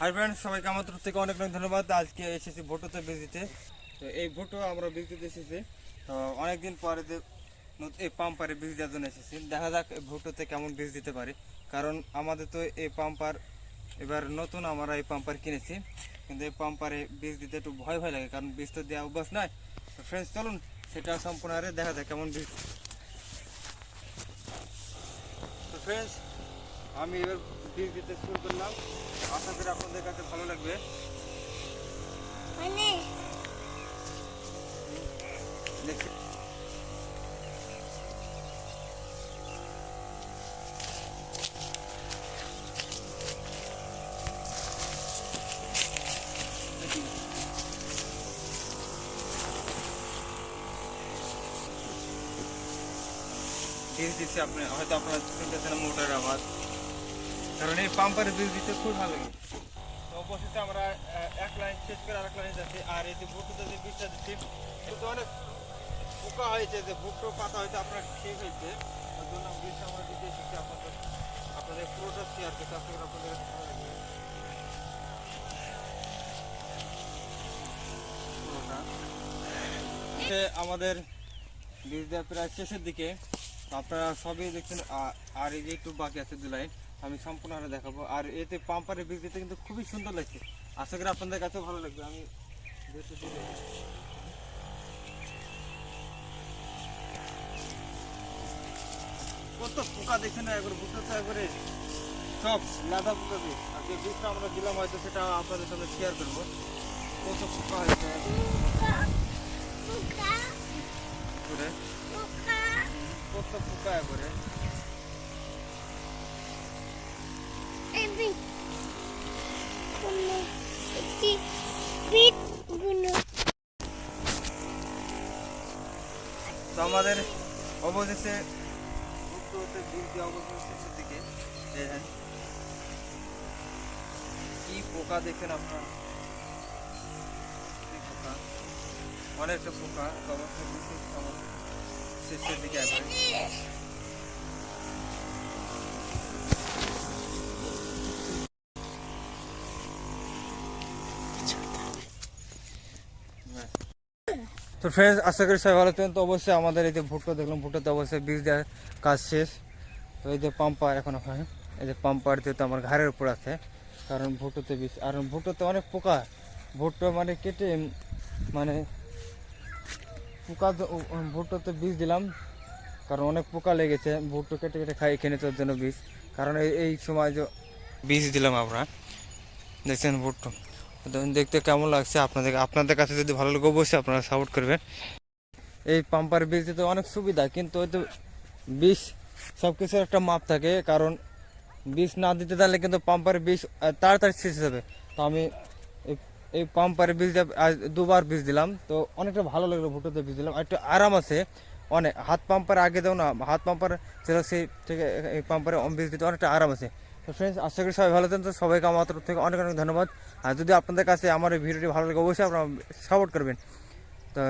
High সবাইকে আমার তরফ থেকে অনেক অনেক ধন্যবাদ। আজকে এসেছি ভোটোতে বীজ দিতে তো এই ভোটো আমরা বীজ দিতে এসেছি। তো অনেকদিন পরে এই পাম্পারে বীজ দেওয়ার জন্য এসেছি। দেখা যাক ভোটোতে কেমন বীজ দিতে পারি। কারণ আমাদের তো এই পাম্পার এবার নতুন আমরা এই পাম্পার কিনেছি। কিন্তু এই পাম্পারে বীজ দিতে একটু ভয় ভয় লাগে, কারণ বীজ তো দেওয়া অভ্যাস নয়। তো ফ্রেন্ডস চলুন সেটা সম্পূর্ণ আরে দেখা যাক কেমন বীজ তো ফ্রেন্ডস আমি এবার বীজ দিতে শুরু করলাম। আশা করি আপনাদের কাছে ভালো লাগবে। মানে? দিচ্ছে আপনি হয়তো আপনার শুনতেছেন মোটরের আওয়াজ। কারণ এই পাম্পারে বীজ দিতে খুব ভালো লাগে। তো অবশেষে আমরা এক লাইন শেষ করে আরেক লাইনে যাচ্ছি। আর এই যে বুটুতে যে বীজটা দিচ্ছি, এটা তো অনেক পোকা হয়েছে যে বুটো পাতা হয়তো আপনার খেয়ে ফেলছে। তার জন্য বীজটা আমরা দিতে এসেছি। আপনাদের আপনাদের পুরোটা শেয়ার করতে আশা করি আপনাদের ভালো লাগবে। আমাদের বীজ দেওয়া প্রায় শেষের দিকে। আপনারা সবই দেখছেন আর এই যে একটু বাকি আছে দু লাইন। আমি সম্পূর্ণ দেখাবো। আর এতে পাম্পারের বীজ দিতে কিন্তু খুবই সুন্দর লাগছে। আশা করি আপনাদের কাছেও ভালো লাগবে। আমি যেহেতু কত পোকা দেখছেন না একবার বুঝতে তো একবারে সব লাদা পোকা দিয়ে। আর যে বীজটা আমরা দিলাম হয়তো সেটা আপনাদের সাথে শেয়ার করব। কত পোকা হয়েছে? করে কত পোকা একবারে? তো আমাদের অবশেষে উত্তরতে বীজ দেওয়া অবশেষে শেষের দিকে দেখেন কি পোকা দেখেন আপনারা? পোকা? অনেকটা পোকা শেষের দিকে আসবে। তো ফ্রেন্ডস আশা করি সবাই ভালো থাকেন তো অবশ্যই আমাদের এই যে ভুট্টো দেখলাম, ভুট্টোতে অবশ্যই বীজ দেওয়ার কাজ শেষ। তো এই যে পাম্পার এখনও হয়, এই যে পাম্পার যেহেতু আমার ঘাড়ের উপর আছে, কারণ ভুট্টোতে বীজ, আর ভুট্টোতে অনেক পোকা। ভুট্টো মানে কেটে মানে পোকা ভুট্টোতে বীজ দিলাম, কারণ অনেক পোকা লেগেছে। ভুট্টো কেটে কেটে খাই, এখানে তোর জন্য বীজ। কারণ এই এই সময় যে বীজ দিলাম আমরা, দেখছেন ভুট্টো। দেখতে কেমন লাগছে আপনাদের আপনাদের কাছে যদি ভালো লাগে অবশ্যই আপনারা সাপোর্ট করবেন। এই পাম্পার বীজ দিতে অনেক সুবিধা, কিন্তু ওই তো বিষ সব কিছুর একটা মাপ থাকে, কারণ বিষ না দিতে তাহলে কিন্তু পাম্পার বিষ তাড়াতাড়ি শেষ যাবে। তো আমি এই- পাম্পার বীজ আজ দুবার বীজ দিলাম, তো অনেকটা ভালো লাগল ভুটোতে বীজ দিলাম। একটু আরাম আছে, অনেক হাত পাম্পার আগে দাও না, হাত পাম্পার ছিল সেই থেকে এই পাম্পারে বীজ দিতে অনেকটা আরাম আছে। ফ্রেন্ডস আশা করি সবাই ভালো থাকেন তো সবাইকে আমার তরফ থেকে অনেক অনেক ধন্যবাদ। আর যদি আপনাদের কাছে আমার এই ভিডিওটি ভালো লাগে, অবশ্যই আপনারা সাপোর্ট করবেন। তো